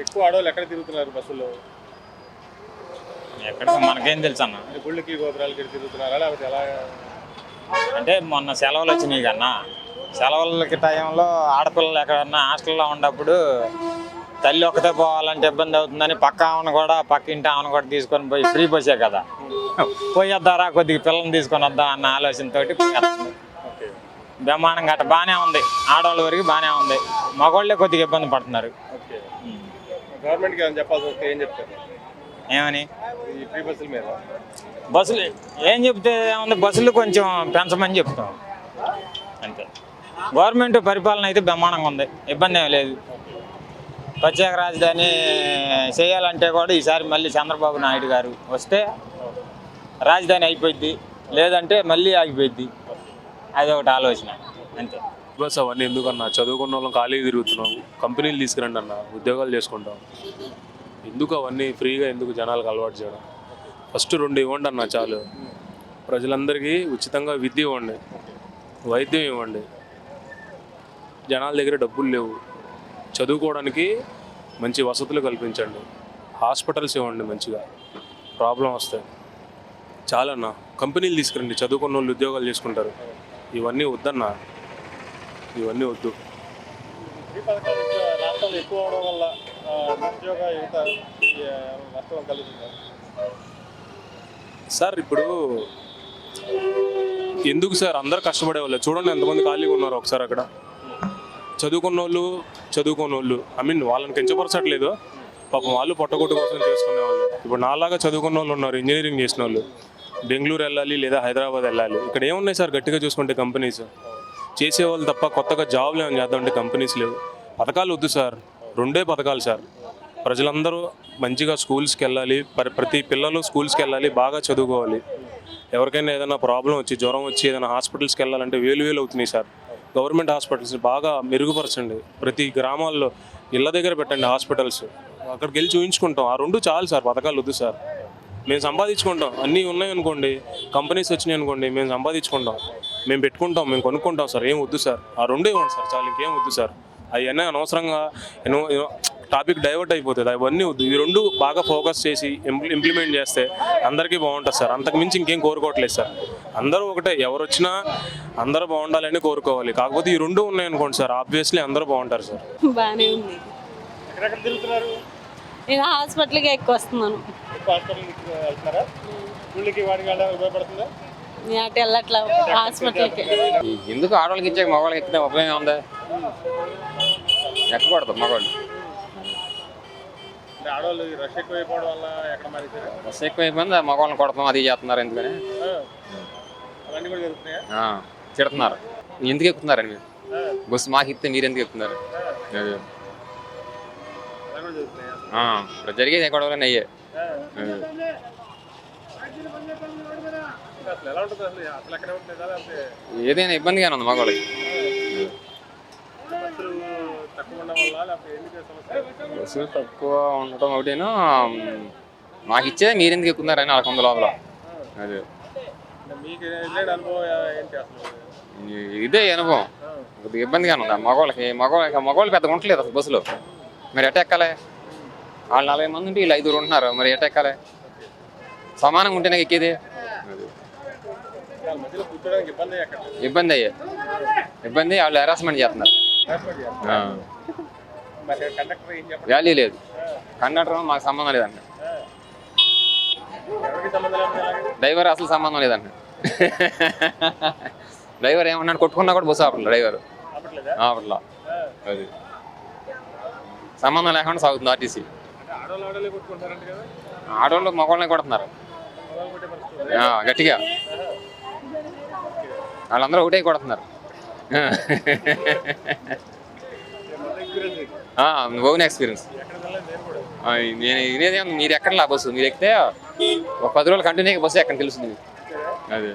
ఎక్కువ ఆడవాళ్ళు ఎక్కడ తిరుగుతున్నారు బస్సులో ఎక్కడికి మనకేం తెలుసు అన్న? అంటే గుళ్ళకి గోపురాలకి తిరుగుతున్నారా? లేకపోతే ఎలా? అంటే మొన్న సెలవులు వచ్చినాయి కన్నా సెలవులకి టైంలో ఆడపిల్లలు ఎక్కడన్నా హాస్టల్లో ఉన్నప్పుడు తల్లి ఒక్కతే పోవాలంటే ఇబ్బంది అవుతుందని పక్క ఆమెను కూడా పక్క ఇంటి ఆమెను కూడా తీసుకొని పోయి ఫ్రీ బస్సే కదా. పోయేద్దారా కొద్దిగా పిల్లల్ని తీసుకొని వద్దాం అన్న ఆలోచనతోటి పోయేస్తుంది ఓకే. బ్రహ్మాండం గట్ట బాగానే ఉంది. ఆడవాళ్ళ వరకు బాగానే ఉంది. మగవాళ్ళే కొద్దిగా ఇబ్బంది పడుతున్నారు. ఓకే. గవర్నమెంట్కి ఏమైనా చెప్పాల్సి వస్తే ఏం చెప్తారు? ఏమని? ఈ ఫ్రీ బస్సుల మీద. బస్సులు ఏం చెప్తే ఏముంది? బస్సులు కొంచెం పెంచమని చెప్తాం. అంతే. గవర్నమెంట్ పరిపాలన అయితే బ్రహ్మాండంగా ఉంది. ఇబ్బంది ఏం లేదు. ప్రత్యేక రాజధాని చేయాలంటే కూడా ఈసారి మళ్ళీ చంద్రబాబు నాయుడు గారు వస్తే రాజధాని అయిపోయింది లేదంటే మళ్ళీ ఆగిపోయింది అది ఒకటి ఆలోచన. అంతే. బస్ అవన్నీ ఎందుకన్నా? చదువుకున్న వాళ్ళం ఖాళీగా తిరుగుతున్నాం. కంపెనీలు తీసుకురండి అన్న. ఉద్యోగాలు చేసుకుంటాం. ఎందుకు అవన్నీ ఫ్రీగా ఎందుకు జనాలకు అలవాటు చేయడం? ఫస్ట్ రెండు ఇవ్వండి అన్న చాలు. ప్రజలందరికీ ఉచితంగా విద్య ఇవ్వండి. వైద్యం ఇవ్వండి. జనాల దగ్గర డబ్బులు లేవు. చదువుకోవడానికి మంచి వసతులు కల్పించండి. హాస్పిటల్స్ ఇవ్వండి మంచిగా. ప్రాబ్లం వస్తాయి చాలన్నా. కంపెనీలు తీసుకురండి. చదువుకున్న వాళ్ళు ఉద్యోగాలు చేసుకుంటారు. ఇవన్నీ వద్దన్నా. ఇవన్నీ వద్దు. ఎక్కువ అవడం వల్ల నిరుద్యోగ యువత నష్టం కలుగుతుంది సార్ ఇప్పుడు ఎందుకు సార్ అందరు కష్టపడే వాళ్ళు? చూడండి ఎంతమంది ఖాళీగా ఉన్నారు ఒకసారి అక్కడ. చదువుకున్న వాళ్ళు చదువుకున్న వాళ్ళు ఐ మీన్ వాళ్ళని కించపరచట్లేదు. పాపం వాళ్ళు పొట్టగొట్టు కోసం చేసుకునే వాళ్ళు. ఇప్పుడు నాలాగా చదువుకున్న వాళ్ళు ఉన్నారు ఇంజనీరింగ్ చేసిన వాళ్ళు బెంగళూరు వెళ్ళాలి లేదా హైదరాబాద్ వెళ్ళాలి. ఇక్కడ ఏమున్నాయి సార్ గట్టిగా చూసుకుంటే కంపెనీస్? చేసేవాళ్ళు తప్ప కొత్తగా జాబ్లు ఏమైనా చేద్దామంటే కంపెనీస్ లేవు. పథకాలు వద్దు సార్. రెండే పథకాలు సార్. ప్రజలందరూ మంచిగా స్కూల్స్కి వెళ్ళాలి. ప్ర- ప్రతి పిల్లలు స్కూల్స్కి వెళ్ళాలి. బాగా చదువుకోవాలి. ఎవరికైనా ఏదైనా ప్రాబ్లం వచ్చి జ్వరం వచ్చి ఏదైనా హాస్పిటల్స్కి వెళ్ళాలంటే వేలు వేలు అవుతున్నాయి సార్. గవర్నమెంట్ హాస్పిటల్స్ బాగా మెరుగుపరచండి. ప్రతి గ్రామాల్లో ఇళ్ళ దగ్గర పెట్టండి హాస్పిటల్స్. అక్కడికి వెళ్ళి చూపించుకుంటాం ఆ రెండు చాలు సార్. పథకాలు వద్దు సార్. మేము సంపాదించుకుంటాం. అన్నీ ఉన్నాయి అనుకోండి. కంపెనీస్ వచ్చినాయి అనుకోండి. మేము సంపాదించుకుంటాం. మేము పెట్టుకుంటాం మేము కొనుక్కుంటాం సార్. ఏం వద్దు సార్. ఆ రెండే ఇవ్వండి సార్. చాలు ఇంకేం వద్దు సార్. అవన్నీ అనవసరంగా టాపిక్ డైవర్ట్ అయిపోతుంది అవన్నీ వద్దు. ఈ రెండు బాగా ఫోకస్ చేసి ఇంప్లి- ఇంప్లిమెంట్ చేస్తే అందరికీ బాగుంటుంది సార్. అంతకు మించి ఇంకేం కోరుకోవట్లేదు సార్. అందరూ ఒకటే. ఎవరు వచ్చినా అందరూ బాగుండాలని కోరుకోవాలి. కాకపోతే ఈ రెండు ఉన్నాయనుకోండి సార్. ఆబ్వియస్లీ అందరూ బాగుంటారు సార్. బాగానే ఉంది. నేను హాస్పిటల్కి ఎక్కువ వస్తున్నాను. అటు వెళ్ళట్లా హాస్పిటల్కి. ఎందుకు ఆడవాళ్ళకి ఇచ్చే మగవాళ్ళకి ఎక్కితే ఉపయోగం ఉంది? ఎక్కకూడదు మగవాళ్ళు. రష్ ఎక్కువ అయిపోవడం వల్ల ఎక్కడ మారిపోయారు? బస్సు ఎక్కువ అయిపోయింది మగవాళ్ళని కొడతాం అది చేస్తున్నారు ఎందుకని? తిడుతున్నారు. ఎందుకు ఎక్కుతున్నారని మీరు? బస్సు మాకు ఇస్తే మీరు ఎందుకు ఎక్కుతున్నారు? ఇప్పుడు జరిగేది గొడవలన్నీ అయ్యే అది. ఇంకా అసలు ఎలా ఉంటుంది అసలు అసలు ఎక్కడ ఉంటుందా లేకపోతే ఏదైనా ఇబ్బందిగానే ఉంది మగవాళ్ళకి బస్సులు తక్కువ ఉండటం ఒకటేను మాకు ఇచ్చేది మీరు ఎందుకు ఎక్కుతున్నారని వాళ్ళకి ఉంది లోపల. అది. ఇదే అనుభవం. కొద్దిగా ఇబ్బందిగానే ఉంది. మగవాళ్ళకి మగవాళ్ళకి మగవాళ్ళు పెద్దగా ఉండట్లేదు అసలు బస్సులో. మరి ఎట్ట వాళ్ళు నలభై మంది ఉంటే వీళ్ళు ఐదుగురు ఉంటున్నారు. మరి ఎట్ట ఎక్కాలి? సమానంగా ఉంటేనే ఎక్కేది అది. వాళ్ళ మధ్యలో కూర్చోడానికి ఇబ్బంది అయ్యే ఇబ్బంది వాళ్ళు హెరాస్మెంట్ చేస్తున్నారు. వాల్యూ లేదు. కండక్టర్ మాకు సంబంధం లేదండి? డ్రైవర్ అసలు సంబంధం లేదండి డ్రైవర్ ఏమన్నాడు కొట్టుకున్నా కూడా బస్సు ఆపట్లేదు డ్రైవర్. ఆపట్లా. అది. సంబంధం లేకుండా సాగుతుంది ఆర్టీసీ. ఆడవాళ్ళు మగవాళ్ళని కొడుతున్నారు. గట్టిగా. వాళ్ళందరూ ఒకటే కొడుతున్నారు. Own experience. నేను కూడా మీరు ఎక్కడ బస్సు మీరు ఎక్కితే ఒక పది రోజులు కంటిన్యూగా బస్సు ఎక్కడ తెలుస్తుంది అదే.